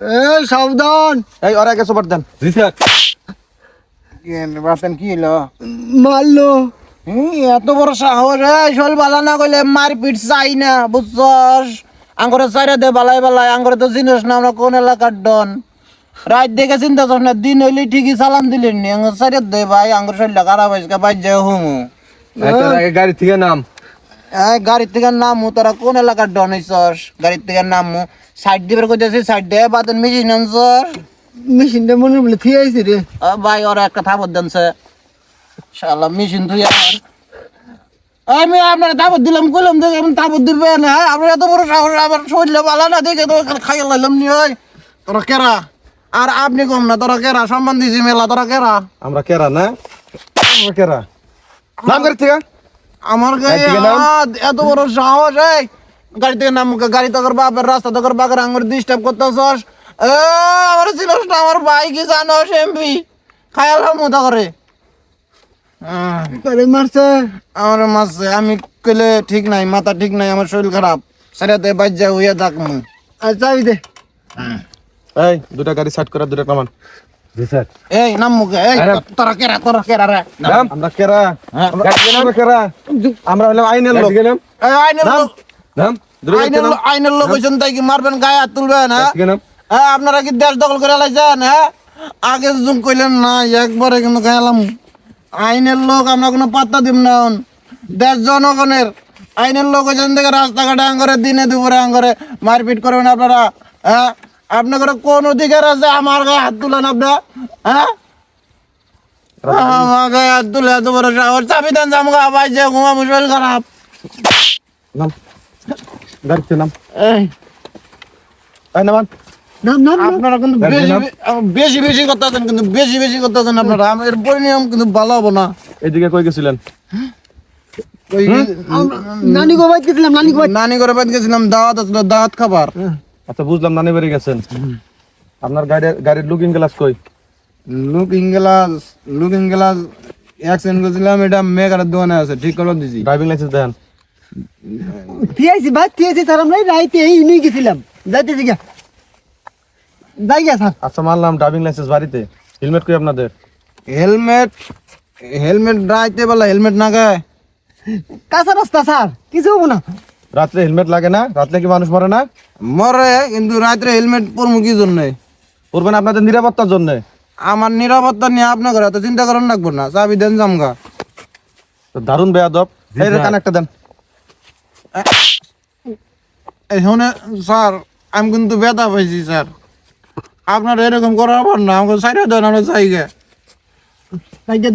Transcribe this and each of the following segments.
এই সাবধান। এই ওরা আগে সুপার দেন। বাতেন কি হলো মারলো। এত বড় সাহস এই শোল বালা না কইলে মারপিট চাই না বুঝছস? আঙ্গরে চাইরা দে বালাই বালাই আঙ্গরে তো জিনিস না আমরা কোন এলাকার ডন। রাত দেখে চিন্তা করছ না দিন হইলে ঠিকই সালাম দিলেন নি। আঙ্গর চাইরা দে ভাই আঙ্গর শরীরটা খারাপ হয়েছে বাই যায় হুম। গাড়ি থেকে নাম। গাড়ির থেকে নামু তোরা কোন এলাকার ডন হইছস? গাড়ির থেকে নামু। সাইড দিবার কইতেছি সাইড দে বাতেন মিশিন আনছস। মেশিনটা মনে বলে থিয়ে আইছি রে। ও ভাই ওরা একটা থাপর দেনছে। শালা মেশিন তুই আমার আমি আপনার তাবর দিলাম কইলাম দেখে আমি তাবর দিবে না। আপনার এত বড় সাহস আমার শরীরে ভালো না দেখে তো খাইয়া লাইলাম নি ওই। তোরা কেরা? আর আপনি কম না তোরা কেরা? সম্মান দিছি মেলা তোরা কেরা? আমরা কেরা না? আমরা কেরা? নাম করে থেকে? আমার গায়ে গাড়ি হাত, এত বড় সাহস এই! গাড়ি থেকে নাম গাড়ি তো কর বাপের রাস্তা তো কর বাগের আঙ্গুর ডিস্টার্ব করতেছস। এ আমার ছিলস না আমার ভাই কি জানো এমপি খায়াল মতো করে। মারছে? আমার মাসে আমি কইলে ঠিক নাই মাথা ঠিক নাই আমার শরীর খারাপ। সারাতে বাজ্যা হইয়া থাকমু আর চাবি দে। এই দুটা গাড়ি সাইড করে দুটা কামান। এই নাম মুখে এই তোরা কেরা তোরা কেরা রে? আমরা কেরা। আমরা আমরা কেরা? আমরা হলাম আইনের লোক। গাড়ি থেকে নাম? এই আইনের লোক। নাম? আইনের লোক আইনের লোক হইছেন তাই কি মারবেন গায়ে হাত তুলবেন হ্যাঁ? গাড়ি থেকে নাম? আপনারা কি দেশ দখল করে লাইছেন হ্যাঁ? আগে জুম কইলেন না একবারে কিন্তু আইনের লোক আমরা কোনো পাত্তা দিব না। দেশ জনগণের। আইনের লোক হয়েছেন দেখে রাস্তাঘাটে আঙ্গরে দিনে দুপুরে আঙ্গরে মারপিট করবেন আপনারা হ্যাঁ? আপনাদের কোন অধিকার আছে? আমার গায়ে হাত তুলেন আপনার হ্যাঁ? আমার গায়ে হাত তুলে এত বড় সাহস। চাবি দেন জামগা ভাই যে ঘুমা শরীর খারাপ। নাম। গাড়িতে নাম। এই। এই নামান। নাম নাম নাম। আপনারা কিন্তু বেশি। বেশি করতেছেন কিন্তু বেশি বেশি করতেছেন আপনারা। এর পরিণাম কিন্তু ভালো হব না। এইদিকে কই গেছিলেন? নানি গো বাইত গেছিলাম নানি গো বাইত। নানি করে গেছিলাম দাওয়াত আসলো দাওয়াত খাবার। আচ্ছা বুঝলাম নানি বাড়ি গেছেন। আপনার গাড়ির গাড়ির লুকিং গ্লাস কই? Looking glass looking glass accident করেছিলাম এটা মেঘারের দোকানে আছে ঠিক করে দিছি। ড্রাইভিং লাইসেন্স দেন। থিয়ে আইছি বাইত থিয়ে আইছি স্যার আমরা এই রাইতে এই নিয়ে গেছিলাম। যাইতেছি গিয়া। যাই গিয়া স্যার। আচ্ছা মানলাম ড্রাইভিং লাইসেন্স বাড়িতে। হেলমেট কই আপনাদের? হেলমেট হেলমেট রাইতে বেলা হেলমেট না গায়ে। কাঁচা রাস্তা স্যার কিছু হব না। রাত্রে হেলমেট লাগে না? রাত্রে কি মানুষ মরে না? মরে কিন্তু রাত্রে হেলমেট পরমু কি জন্যে? করবেন আপনাদের নিরাপত্তার জন্য। আমার নিরাপত্তা নিয়ে আপনার ঘরে তো চিন্তা করেন রাখব না চাবি দেন জামগা। দারুণ বেয়াদব। এই স্যার। কানেক্টটা দেন। এই শুনে স্যার আমি কিন্তু বেদা পাইছি স্যার। আপনার এরকম করার পর না আমাকে সাইডে দেন আমরা জায়গা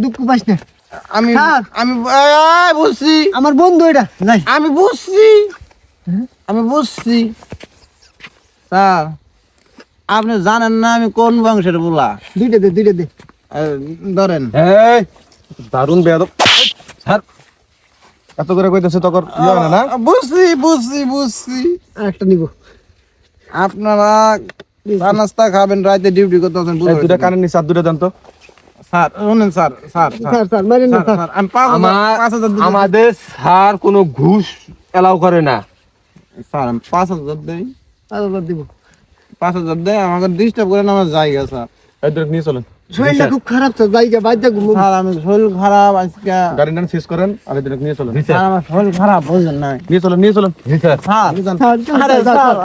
দুঃখ পাইস না। আমি স্যার। আমি বুঝছি। আমার বন্ধু এটা। যাই। আমি বুঝছি। আমি বুঝছি। স্যার আপনি জানেন না আমি কোন বংশের বলা? দুইটা দে দুইটা দে। ধরেন। এই দারুণ বেয়াদব। স্যার এত করে কইতেছে তখন ইয়ে না না? বুঝছি বুঝছি বুঝছি। একটা নিব। আপনারা নাস্তা খাবেন রাতে ডিউটি করতেছেন এই দুটা কানের নিচে হাত দুটো দেন তো। স্যার শুনেন স্যার স্যার স্যার। স্যার মারেন না স্যার, আমি পাঁচ হাজার- পাঁচ হাজার আমাদের স্যার কোনো ঘুষ এলাও করে না। স্যার আমি পাঁচ হাজার দেই। আর আবার দিব। পাঁচ হাজার দেয় আমাকে ডিস্টার্ব করেন আমার জায়গা স্যার। এই নিয়ে চলেন। শরীরটা খুব খারাপ স্যার যা ঘুমো স্যার আমি শরীর খারাপ আজকে। গাড়ি শেষ করেন আর নিয়ে চলেন। স্যার আমার শরীর খারাপ বুঝলেন না নিয়ে চলেন নিয়ে চলেন। Sir, sir.